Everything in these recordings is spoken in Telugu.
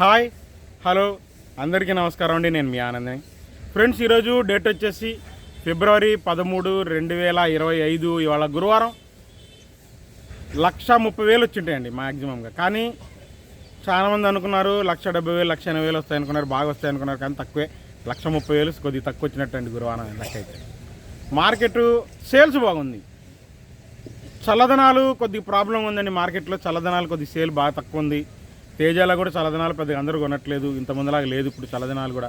హాయ్ హలో అందరికీ నమస్కారం అండి నేను మీ ఆనందని. ఫ్రెండ్స్ ఈరోజు డేట్ వచ్చేసి ఫిబ్రవరి పదమూడు రెండు వేల ఇరవై ఐదు ఇవాళ గురువారం. లక్ష ముప్పై వేలు వచ్చింటాయండి మ్యాక్సిమంగా కానీ చాలామంది అనుకున్నారు లక్ష డెబ్బై వేలు లక్ష ఎనభై వేలు వస్తాయి అనుకున్నారు బాగా వస్తాయి అనుకున్నారు కానీ తక్కువే. లక్ష ముప్పై వేలు కొద్దిగా తక్కువ వచ్చినట్టండి గురువారం లెక్కైతే మార్కెట్ సేల్స్ బాగుంది. చల్లదనాలు కొద్ది ప్రాబ్లం ఉందండి మార్కెట్లో చల్లదనాలు కొద్ది సేల్ బాగా తక్కువ ఉంది. తేజాల కూడా చల్లదనాలు పెద్దగా అందరూ కొనట్లేదు. ఇంతమందిలాగా లేదు ఇప్పుడు చల్లదనాలు కూడా.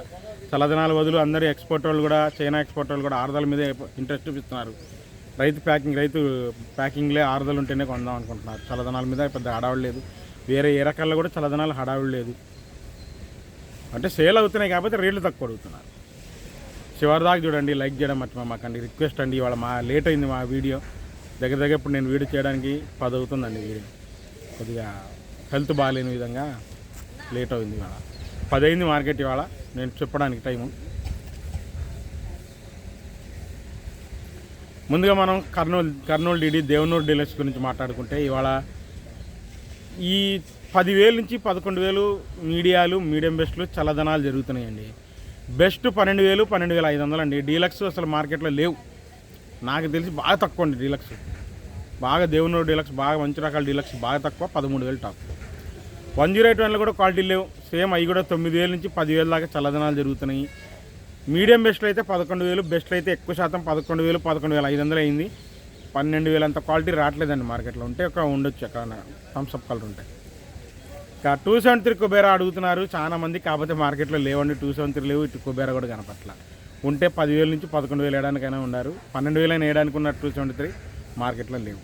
చల్లదనాల బదులు అందరూ ఎక్స్పోర్ట్ వాళ్ళు కూడా చైనా ఎక్స్పోర్ట్ వాళ్ళు కూడా ఆరుదల మీదే ఇంట్రెస్ట్ చూపిస్తున్నారు. రైతు ప్యాకింగ్ రైతు ప్యాకింగ్లే ఆరుదలు ఉంటేనే కొందాం అనుకుంటున్నారు. చల్లదనాల మీద పెద్ద హడావుడు లేదు. వేరే ఏ రకాల్లో కూడా చల్లదనాలు హడావుడు లేదు. అంటే సేల్ అవుతున్నాయి కాబట్టి రేట్లు తక్కువ అడుగుతున్నారు. చివరి దాకా చూడండి లైక్ చేయడం మర్చిపో మాకండి రిక్వెస్ట్ అండి ఇవాళ మా లేట్ అయింది మా వీడియో దగ్గర దగ్గర ఇప్పుడు నేను వీడియో చేయడానికి పది అవుతుందండి వీడియో కొద్దిగా హెల్త్ బాగాలేని విధంగా లేట్ అయింది ఇవాళ. పది అయింది మార్కెట్ ఇవాళ. నేను చెప్పడానికి టైము. ముందుగా మనం కర్నూలు కర్నూలు డీడీ దేవనూరు డీలర్స్ గురించి మాట్లాడుకుంటే ఇవాళ ఈ పదివేలు నుంచి పదకొండు వేలు మీడియాలు మీడియం బెస్ట్లు చల్లదనాలు జరుగుతున్నాయండి. బెస్ట్ పన్నెండు వేలు పన్నెండు వేల ఐదు వందలు అండి. డీలక్స్ అసలు మార్కెట్లో లేవు. నాకు తెలిసి బాగా తక్కువ అండి డీలక్స్. బాగా దేవునూరు డీలక్స్ బాగా మంచి రకాల డీలక్స్ బాగా తక్కువ పదమూడు వేలు టాప్. వన్ జీరో ఎయిట్ వన్లో కూడా క్వాలిటీ లేవు. సేమ్ అవి కూడా తొమ్మిది వేల నుంచి పదివేల దాకా చల్లదనాలు జరుగుతున్నాయి. మీడియం బెస్ట్లు అయితే పదకొండు వేలు బెస్ట్లు అయితే ఎక్కువ శాతం పదకొండు వేలు పదకొండు వేల ఐదు వందలు అయింది. పన్నెండు వేలు అంత క్వాలిటీ రావట్లేదండి మార్కెట్లో. ఉంటే ఒక ఉండొచ్చు ఎక్కడ థమ్స్అప్ కలర్ ఉంటాయి ఇక టూ సెవెన్ త్రీ కుబేరా అడుగుతున్నారు. చాలా మంది కాకపోతే మార్కెట్లో లేవండి. టూ సెవెన్ త్రీ లేవు. ఇటు కుబేరా కూడా కనపట్ల. ఉంటే పదివేల నుంచి పదకొండు వేలు వేయడానికైనా ఉన్నారు. పన్నెండు వేలైనా వేయడానికి ఉన్న టూ సెవెంటీ త్రీ. మార్కెట్లో లేవు.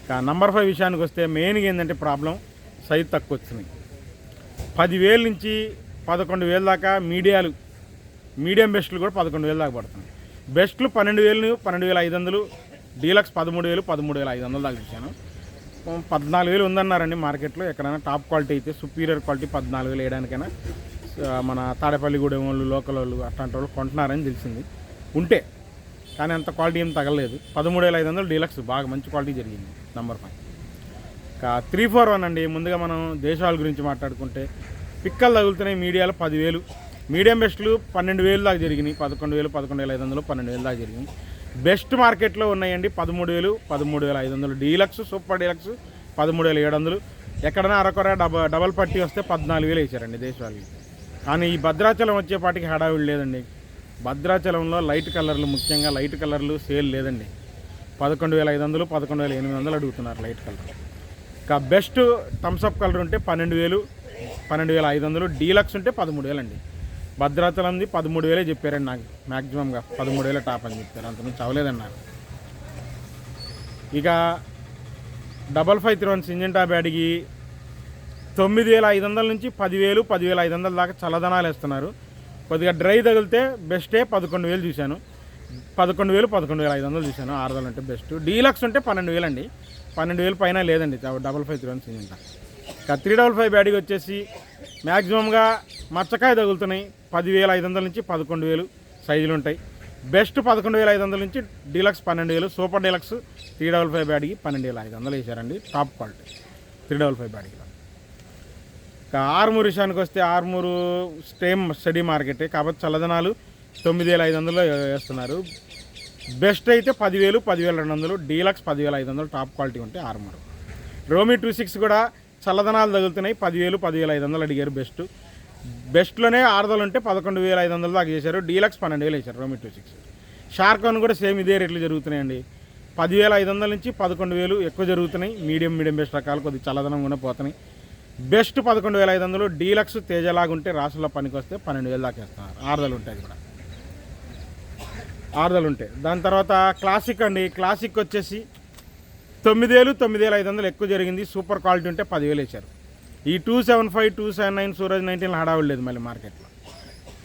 ఇంకా నంబర్ ఫైవ్ విషయానికి వస్తే మెయిన్గా ఏంటంటే ప్రాబ్లం. సైజ్ తక్కువ వచ్చినాయి పదివేల నుంచి పదకొండు వేల దాకా మీడియాలు మీడియం బెస్ట్లు కూడా పదకొండు వేలు దాకా పడుతున్నాయి. బెస్ట్లు పన్నెండు వేలు పన్నెండు వేల ఐదు వందలు డీలక్స్ పదమూడు వేలు పదమూడు వేల ఐదు వందలు దాకా చూశాను పద్నాలుగు వేలు ఉందన్నారండి మార్కెట్లో ఎక్కడైనా టాప్ క్వాలిటీ అయితే సుపీరియర్ క్వాలిటీ పద్నాలుగు వేలు వేయడానికైనా మన తాడేపల్లిగూడెం వాళ్ళు లోకల్ వాళ్ళు అట్లాంటి వాళ్ళు కొంటున్నారని తెలిసింది. ఉంటే కానీ అంత క్వాలిటీ ఏం తగలేదు పదమూడు వేల ఐదు వందలు డీలక్స్ బాగా మంచి క్వాలిటీ జరిగింది number five three four one అండి. ముందుగా మనం దేశాల గురించి మాట్లాడుకుంటే పిక్కలు తగులుతున్నాయి మీడియాలో పదివేలు. మీడియం బెస్ట్లు పన్నెండు వేలు దాకా జరిగినాయి. పదకొండు వేలు పదకొండు వేల ఐదు వందలు పన్నెండు వేలు దాకా జరిగినాయి. బెస్ట్ మార్కెట్లో ఉన్నాయండి పదమూడు వేలు పదమూడు వేల ఐదు వందలు. డీలక్స్ సూపర్ డీలక్స్ పదమూడు వేల ఏడు వందలు. ఎక్కడైనా అరకొర డబ డబల్ పట్టి వస్తే పద్నాలుగు వేలు వేసారండి దేశవాళీ. కానీ ఈ భద్రాచలం వచ్చేపాటికి హడావిడి లేదండి. భద్రాచలంలో లైట్ కలర్లు ముఖ్యంగా లైట్ కలర్లు సేల్ లేదండి. పదకొండు వేల ఐదు వందలు పదకొండు వేల ఎనిమిది వందలు అడుగుతున్నారు లైట్ కలర్. ఇంకా బెస్ట్ థమ్స్అప్ కలర్ ఉంటే పన్నెండు వేలు పన్నెండు వేల ఐదు వందలు. డీలక్స్ ఉంటే పదమూడు వేలు అండి భద్రాచలంది పదమూడు వేలే చెప్పారండి నాకు. మ్యాక్సిమంగా పదమూడు వేల టాప్ అని చెప్పారు. అంత నుంచి అవలేదన్నారు ఇక డబల్ ఫైవ్ త్రీ వన్ సింజన్ టాప్ అడిగి తొమ్మిది వేల ఐదు వందల నుంచి పదివేలు పదివేల ఐదు వందల దాకా చల్లదనాలు వేస్తున్నారు. కొద్దిగా డ్రై తగిలితే బెస్టే పదకొండు వేలు చూశాను. పదకొండు వేలు పదకొండు వేల ఐదు వందలు చూశాను. ఆరు వందలు అంటే బెస్ట్ డీలక్స్ ఉంటే పన్నెండు వేలు అండి పన్నెండు వేలు పైన లేదండి. డబల్ ఫైవ్ త్రీ వన్ సింజన్ ఇంకా ఇక త్రీ డబల్ ఫైవ్ బ్యాడీకి వచ్చేసి మ్యాక్సిమంగా మచ్చకాయ తగులుతున్నాయి. పదివేల ఐదు వందల నుంచి పదకొండు వేలు సైజులు ఉంటాయి. బెస్ట్ పదకొండు వేల ఐదు వందల నుంచి డీలక్స్ పన్నెండు వేలు. Super deluxe three double five బ్యాడీకి పన్నెండు వేల ఐదు వందలు వేసారండి top quality three double five బ్యాడీకి. ఇక ఆర్మూర్ విషయానికి వస్తే ఆర్మూరు స్టేమ్ స్టడీ మార్కెటే. కాబట్టి చల్లదనాలు. తొమ్మిది వేల ఐదు వందలు వేస్తున్నారు. బెస్ట్ అయితే పదివేలు పదివేల రెండు వందలు డీలక్స్ పదివేల ఐదు వందలు టాప్ క్వాలిటీ ఉంటే ఆర్మర్. రోమీ టూ సిక్స్ కూడా చల్లదనాలు తగులుతున్నాయి. పదివేలు పదివేల ఐదు వందలు అడిగారు బెస్ట్. బెస్ట్లోనే ఆరుదలు ఉంటే పదకొండు వేల ఐదు వందలు దాకా చేశారు. డీలక్స్ పన్నెండు వేలు వేశారు రోమీ టూ సిక్స్. షార్కాన్ కూడా సేమ్ ఇదే రేట్లు జరుగుతున్నాయండి. పదివేల ఐదు వందల నుంచి పదకొండు వేలు ఎక్కువ జరుగుతున్నాయి. మీడియం మీడియం బెస్ట్ రకాలు కొద్దిగా చల్లదనం కూడా పోతున్నాయి. బెస్ట్ పదకొండు వేల ఐదు వందలు డీలక్స్ తేజలాగా ఉంటే రాసుల్లో పనికి వస్తే పన్నెండు వేలు దాకా వేస్తున్నారు. ఆరుదలు ఉంటాయి కూడా. ఆరుదలు ఉంటాయి. దాని తర్వాత క్లాసిక్ అండి. క్లాసిక్ వచ్చేసి తొమ్మిది వేలు తొమ్మిది ఐదు వందలు ఎక్కువ జరిగింది. సూపర్ క్వాలిటీ ఉంటే పదివేలు వేశారు. ఈ two seven five two seven nine Suraj nineteen హడావిడలేదు మళ్ళీ మార్కెట్లో.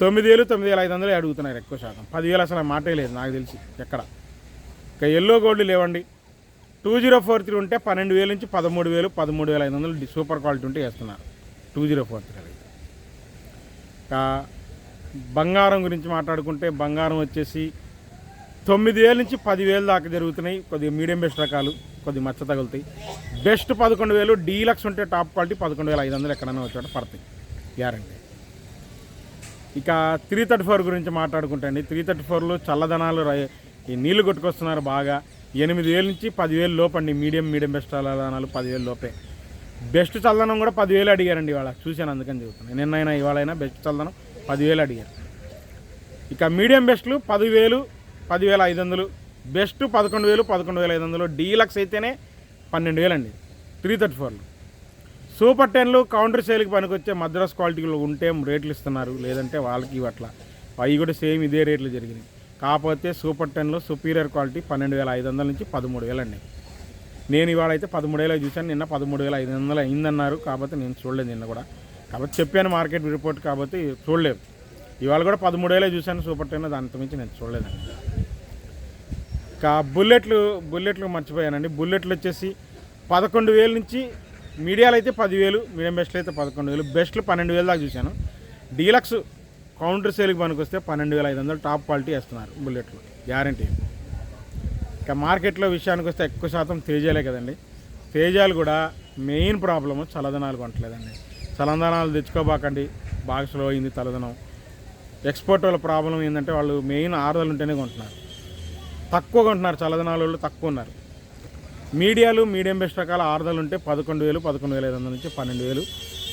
తొమ్మిది వేలు తొమ్మిది వేల ఐదు వందలు అడుగుతున్నారు ఎక్కువ శాతం. పదివేలు అసలు మాటే లేదు నాకు తెలిసి ఎక్కడ. ఇక ఎల్లో గోల్డ్ లేవండి. టూ జీరో ఫోర్ త్రీ ఉంటే పన్నెండు వేలు నుంచి పదమూడు వేలు పదమూడు వేల ఐదు వందలు సూపర్ క్వాలిటీ ఉంటే వేస్తున్నారు. టూ జీరో ఫోర్ త్రీ ఇంకా బంగారం గురించి మాట్లాడుకుంటే బంగారం వచ్చేసి తొమ్మిది వేల నుంచి పదివేలు దాకా జరుగుతున్నాయి. కొద్దిగా మీడియం బెస్ట్ రకాలు కొద్ది మచ్చ తగులుతాయి. బెస్ట్ పదకొండు వేలు డీలక్స్ ఉంటే టాప్ క్వాలిటీ పదకొండు వేల ఐదు వందలు ఎక్కడైనా వచ్చాడు పడతాయి. గ్యారంటీ. ఇక త్రీ థర్టీ ఫోర్ గురించి మాట్లాడుకుంటే అండి. త్రీ థర్టీ ఫోర్లో చల్లదనాలు ఈ నీళ్ళు కొట్టుకొస్తున్నారు బాగా. ఎనిమిది వేల నుంచి పదివేలు లోపండి మీడియం మీడియం బెస్ట్ చల్లదనాలు పదివేలు లోపే. బెస్ట్ చల్లదనం కూడా పదివేలు అడిగారండి ఇవాళ. చూశాను అందుకని చెబుతున్నాను నిన్నైనా ఇవాళైనా బెస్ట్ చల్లదనం పదివేలు అడిగారు. ఇక మీడియం బెస్ట్లు పదివేలు పదివేల ఐదు వందలు బెస్ట్ పదకొండు వేలు పదకొండు వేల ఐదు వందలు డీలక్స్ అయితేనే పన్నెండు వేలండి త్రీ థర్టీ ఫోర్లు. సూపర్ టెన్లు కౌంటర్ సేల్కి పనికొచ్చే మద్రాస్ క్వాలిటీలో ఉంటే రేట్లు ఇస్తున్నారు లేదంటే వాళ్ళకి ఇవ్వట్ల. అవి కూడా సేమ్ ఇదే రేట్లు జరిగినాయి. కాకపోతే సూపర్ టెన్లో సుపీరియర్ క్వాలిటీ పన్నెండు వేల ఐదు వందల నుంచి పదమూడు వేలు అండి నేను ఇవాళ అయితే పదమూడు వేలు చూశాను నిన్న పదమూడు వేల ఐదు వందలు అయిందన్నారు కాబట్టి నేను చూడలేదు నిన్న కూడా. కాబట్టి చెప్పాను మార్కెట్ రిపోర్ట్ కాబట్టి చూడలేదు. ఇవాళ కూడా పదమూడు వేలే చూశాను సూపర్ టెన్ దానితో మించి నేను చూడలేదండి. ఇంకా బుల్లెట్లు బుల్లెట్లు మర్చిపోయానండి. బుల్లెట్లు వచ్చేసి పదకొండు వేల నుంచి మీడియాలు అయితే పదివేలు మీడియం బెస్ట్లు అయితే పదకొండు వేలు. బెస్ట్లు పన్నెండు వేలు దాకా చూశాను. డీలక్స్ కౌంటర్ సేల్కి పనికొస్తే పన్నెండు వేల ఐదు వందలు టాప్ క్వాలిటీ వేస్తున్నారు బుల్లెట్లు. గ్యారంటీ. ఇక మార్కెట్లో విషయానికి వస్తే ఎక్కువ శాతం తేజాలే కదండి. తేజాలు కూడా మెయిన్ ప్రాబ్లము చల్లదనాలు కొనట్లేదండి. చల్లదనాలు తెచ్చుకోబాకండి. బాగా స్లో అయింది చల్లదనం ఎక్స్పోర్ట్ వాళ్ళ ప్రాబ్లం ఏంటంటే వాళ్ళు మెయిన్ ఆరుదలు ఉంటేనే కొంటున్నారు. తక్కువ కొంటున్నారు చల్లదనాల వాళ్ళు తక్కువ ఉన్నారు. మీడియాలు మీడియం బెస్ట్ రకాల ఆరుదలు ఉంటే పదకొండు వేలు పదకొండు వేల ఐదు వందల నుంచి పన్నెండు వేలు.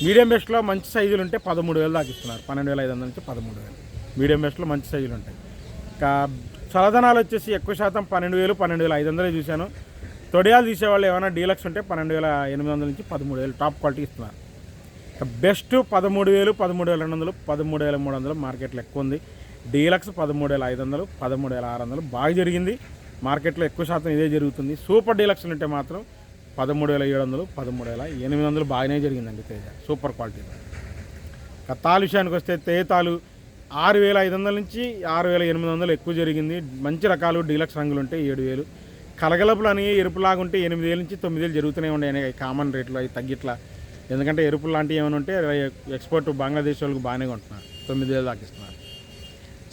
మీడియం బెస్ట్లో మంచి సైజులు ఉంటే పదమూడు వేలు దాకా ఇస్తున్నారు పన్నెండు వేల ఐదు వందల నుంచి పదమూడు వేలు. మీడియం బెస్ట్లో మంచి సైజులు ఉంటాయి. ఇంకా చల్లదనాలు వచ్చేసి ఎక్కువ శాతం పన్నెండు వేలు పన్నెండు వేల ఐదు వందలు చూశాను. తొడియాలు తీసేవాళ్ళు ఏమైనా డీలక్స్ ఉంటే పన్నెండు వేల ఎనిమిది వందల నుంచి పదమూడు వేలు టాప్ క్వాలిటీ ఇస్తున్నారు. బెస్ట్ పదమూడు వేలు పదమూడు వేల రెండు వందలు పదమూడు వేల మూడు వందలు మార్కెట్లో ఎక్కువ ఉంది. డీలక్స్ పదమూడు వేల ఐదు వందలు పదమూడు వేల ఆరు వందలు బాగా జరిగింది. మార్కెట్లో ఎక్కువ శాతం ఇదే జరుగుతుంది. సూపర్ డీలక్స్ ఉంటే మాత్రం పదమూడు వేల ఏడు వందలు పదమూడు వేల ఎనిమిది వందలు బాగానే జరిగిందండి తేజ. Super quality. ఇక తాలు విషయానికి వస్తే తేతాలు ఆరు వేల ఐదు వందల నుంచి ఆరు వేల ఎనిమిది వందలు ఎక్కువ జరిగింది. మంచి రకాలు డీలక్స్ రంగులు ఉంటే ఏడు వేలు కలగలపులు అని ఎరుపులాగా ఉంటే ఎనిమిది వేల నుంచి తొమ్మిది వేలు జరుగుతూనే ఉన్నాయి కామన్ రేట్లు అవి తగ్గిట్లా. ఎందుకంటే ఎరుపులు లాంటివి ఏమైనా ఉంటే ఎక్స్పోర్ట్ బంగ్లాదేశ్ వాళ్ళకి బాగానే కొంటున్నారు. తొమ్మిది వేలు దాకా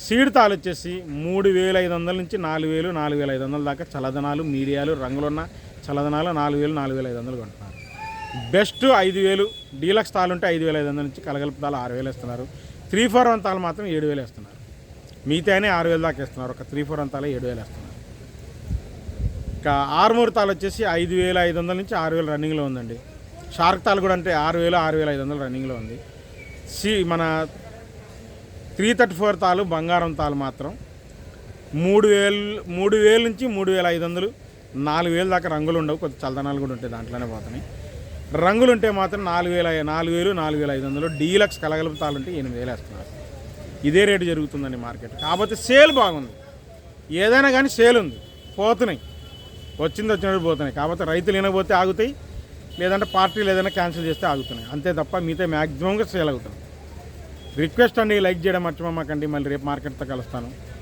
సీడ్ తాలు వచ్చేసి మూడు వేల ఐదు వందల నుంచి నాలుగు వేలు నాలుగు వేల ఐదు వందల దాకా చల్లదనాలు మీడియాలు రంగులున్న చల్లదనాలు నాలుగు వేలు నాలుగు వేల ఐదు వందలు కొంటున్నారు. బెస్ట్ ఐదు వేలు డీలక్స్ తాలు ఉంటే ఐదు వేల ఐదు వందల నుంచి కలగలుపు తాలు ఆరు వేలు ఇస్తున్నారు త్రీ ఫోర్ వన్ తాలు మాత్రం ఏడు వేలు ఇస్తున్నారు మిగతానే ఆరు వేలు దాకా ఇస్తున్నారు ఒక త్రీ ఫోర్ వన్ తాలు ఏడు వేలు ఇస్తున్నారు ఇంకా ఆరుమూరు తాలు వచ్చేసి ఐదు వేల ఐదు వందల నుంచి ఆరు వేలు రన్నింగ్లో ఉందండి. షార్క్ తాలు కూడా అంటే ఆరు వేలు ఆరు వేల ఐదు వందలు రన్నింగ్లో ఉంది. సి మన త్రీ థర్టీ ఫోర్ తాలు బంగారం తాలు మాత్రం. మూడు వేలు మూడు వేల నుంచి మూడు వేల ఐదు వందలు నాలుగు వేలు దాకా రంగులు ఉండవు. కొద్ది చల్దనాలు కూడా ఉంటాయి దాంట్లోనే పోతున్నాయి. రంగులు ఉంటే మాత్రం నాలుగు వేల నాలుగు వేలు నాలుగు వేల ఐదు వందలు డీలక్స్ కలగలుపు తాలు ఉంటే ఎనిమిది వేలు వేస్తున్నారు. ఇదే రేటు జరుగుతుందండి మార్కెట్. కాకపోతే సేల్ బాగుంది. ఏదైనా కానీ సేల్ ఉంది. పోతున్నాయి. వచ్చింది వచ్చినట్టు పోతున్నాయి. కాకపోతే రైతులు వినకపోతే ఆగుతాయి. లేదంటే పార్టీలు ఏదైనా క్యాన్సిల్ చేస్తే ఆగుతున్నాయి. అంతే తప్ప మిగతా మ్యాక్సిమంగా సేల్ అవుతుంది రిక్వెస్ట్ అండి లైక్ చేయడం మర్చిపోమాకండి. మళ్ళీ రేపు మార్కెట్తో కలుస్తాను.